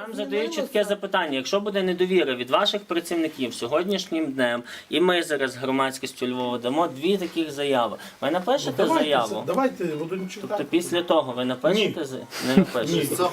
вам задаю чітке запитання. Якщо буде недовіра від ваших працівників сьогоднішнім днем, і ми зараз громадськістю Львова дамо дві таких заяви. Ви напишете заяву? Давайте Водончука. Тобто після того ви напишете з не напишете.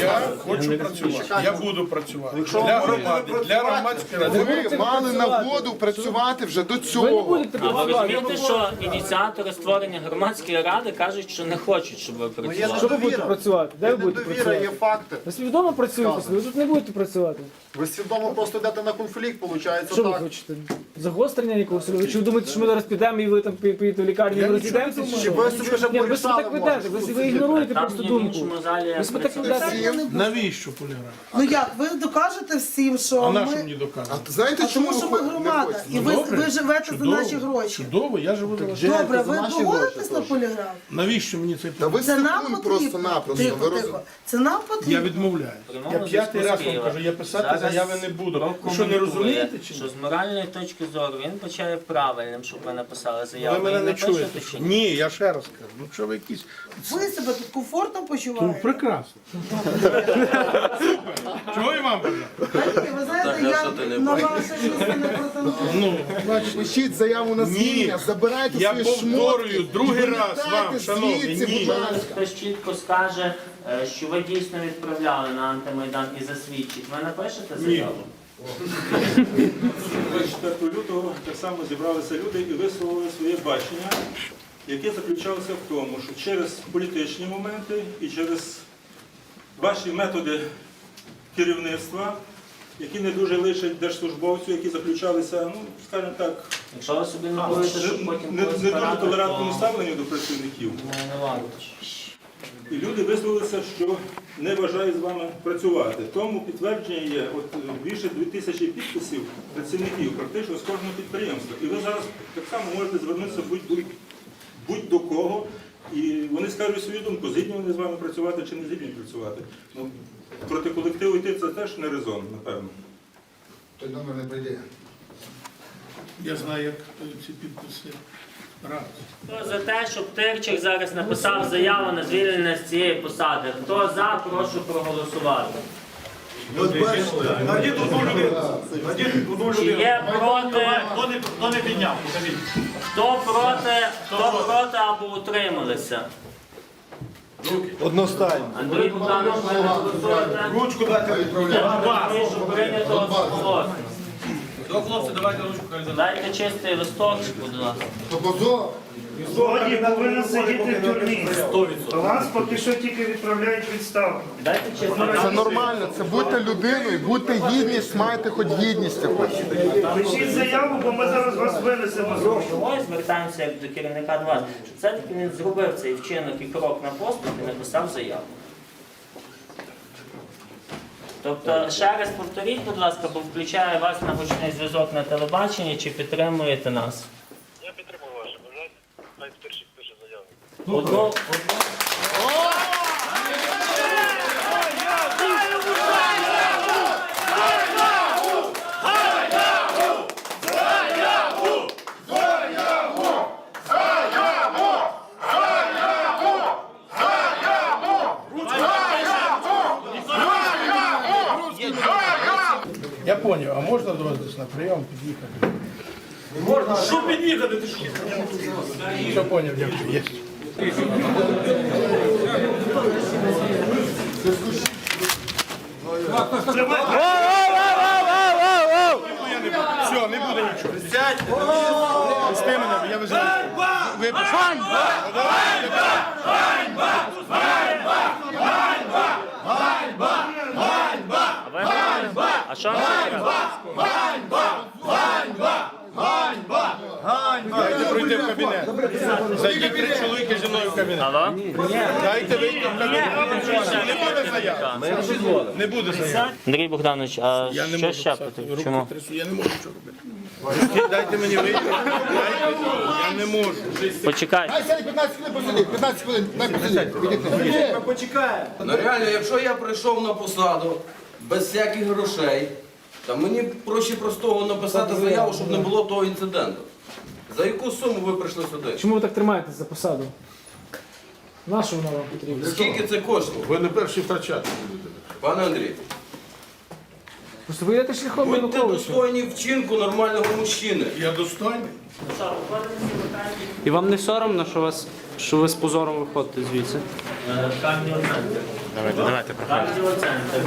Я хочу працювати. Я буду працювати. Для громади, для громадської ради. Ви мали нагоду працювати вже до цього. А ви працювати. розумієте, що ініціатори створення громадської ради кажуть, що не хочуть, щоб ви Що працювали? ви будете працювати? Де ви будете Недовіра є факти. Ви свідомо працюєте, ви тут не будете працювати. Ви свідомо просто йдете на конфлікт, виходить Що ви так. хочете? Загострення якогось? Ви чи ви думаєте, що ми зараз підемо і ви там пі- поїдете в лікарню і Я розійдемося? нічого не чи Ви собі вже Ні, ви себе порішали, так ведете, ви, ви ігноруєте Там просто думку. Ви себе так ведете. Навіщо поліграф? Ну як, ви докажете всім, що А ми... на що мені доказувати? А знаєте, А чому тому що ви ми громада, і ви, Добре, ви живете чудово, за наші гроші. Чудово, я живу за ваші. Добре, ви погодитесь на поліграф? Навіщо мені цей Та ви Це нам секунд потрібно. просто-напросто. Тихо, Ви роз- тихо. Це нам Я потрібно. відмовляю. Я п'ятий зв'язку раз з вам кажу, я писати Зараз заяви не буду. Ви що не розумієте чи Що з моральної точки зору він почає правильним, щоб ви написали заяву. Ви мене не напишете чуєте. чи ні? Ні, я ще раз кажу. Ну що ви якісь. Ви себе тут комфортно Ну, почуваєте? прекрасно. Чого і вам бажаю? Знаєте, Ви знаєте, я на ваше місце не претендую. Ну. Пишіть заяву на звільнення, забирайте Я свої повторюю другий раз вилітайте вам, шановні, звідси, ні. ласка. Хтось чітко скаже, що ви дійсно відправляли на антимайдан і засвідчить. Ви напишете заяву? 24 лютого так само зібралися люди і висловили своє бачення, яке заключалося в тому, що через політичні моменти і через ваші методи керівництва, які не дуже лишать держслужбовцю, які заключалися, ну, скажімо так, Якщо ви собі не в будете, не, потім не, не дуже толерантному то ставленню до працівників. не варто. І люди висловилися, що не бажають з вами працювати. Тому підтвердження є от е, більше 2000 підписів працівників, практично з кожного підприємства. І ви зараз так само можете звернутися будь-до будь до кого, і вони скажуть свою думку, згідні вони з вами працювати чи не згідні працювати. Ну, проти колективу йти це теж не резон, напевно. Той номер не прийде. Я знаю, як ці підписи. Хто за те, щоб Тирчик зараз написав заяву на звільнення з цієї посади? Хто за, прошу проголосувати. Найдіть одну людину. Одну Чи людину. є проти, Хто не, хто не підняв, покажіть. хто проти, хто проти або утрималися? Одностайно. Андрій Богданович, ви не голосуєте? Ручку дайте. Андрій, що прийнято голосувати. До хлопці, давайте ручку хай Дайте чистий листок, будь ласка. Позор. Сьогодні повинен сидіти в тюрмі. Вас поки що тільки відправляють відставку. Дайте чистий Це нормально, це будьте людиною, будьте гідність, майте хоч гідність якусь. Пишіть заяву, бо ми зараз вас винесемо з року. Ми звертаємося як до керівника до вас. що Все-таки він зробив цей вчинок і крок на поступ і написав заяву. Тобто, ще раз повторіть, будь ласка, бо включає вас на гучний зв'язок на телебаченні, чи підтримуєте нас? Я підтримую ваше бажання. Найперші теж пише заяву. Одно, одну. Я поняв, а можна до вас десь на прийом під'їхати? Що під'їхати, ти що? Все поняв, дякую. Є. Все, не буде нічого. Сядь! Пусти мене, я визваю. Випиши. А що вам треба? Дайте пройти в кабінет. Зайдіть три чоловіки зі мною в кабінет. Алло? Дайте вийти в кабінет. Не буде заяви. Не буде заяви. Андрій Богданович, а Я не що можу ще писати. потрібно? Руки Чому? трясу, я не можу нічого робити. Дайте мені вийти. Дайте. Я не можу. Почекайте. Ай, сядь 15 хвилин посиди, 15 хвилин, дай посидіти, відійди. Ну реально, якщо я прийшов на посаду без всяких грошей, то мені проще простого написати заяву, щоб не було того інциденту. За яку суму ви прийшли сюди? Чому ви так тримаєтесь за посаду? На що вона вам потрібна? Скільки це коштує? Ви не перші втрачати. Пане Андрій, Просто ви йдете шляхом Будьте Януковича. достойні вчинку нормального мужчини. Я достойний. І вам не соромно, що вас що ви з позором виходите звідси? Кардіоцентр. Давайте, давайте, проходимо. Кардіоцентр.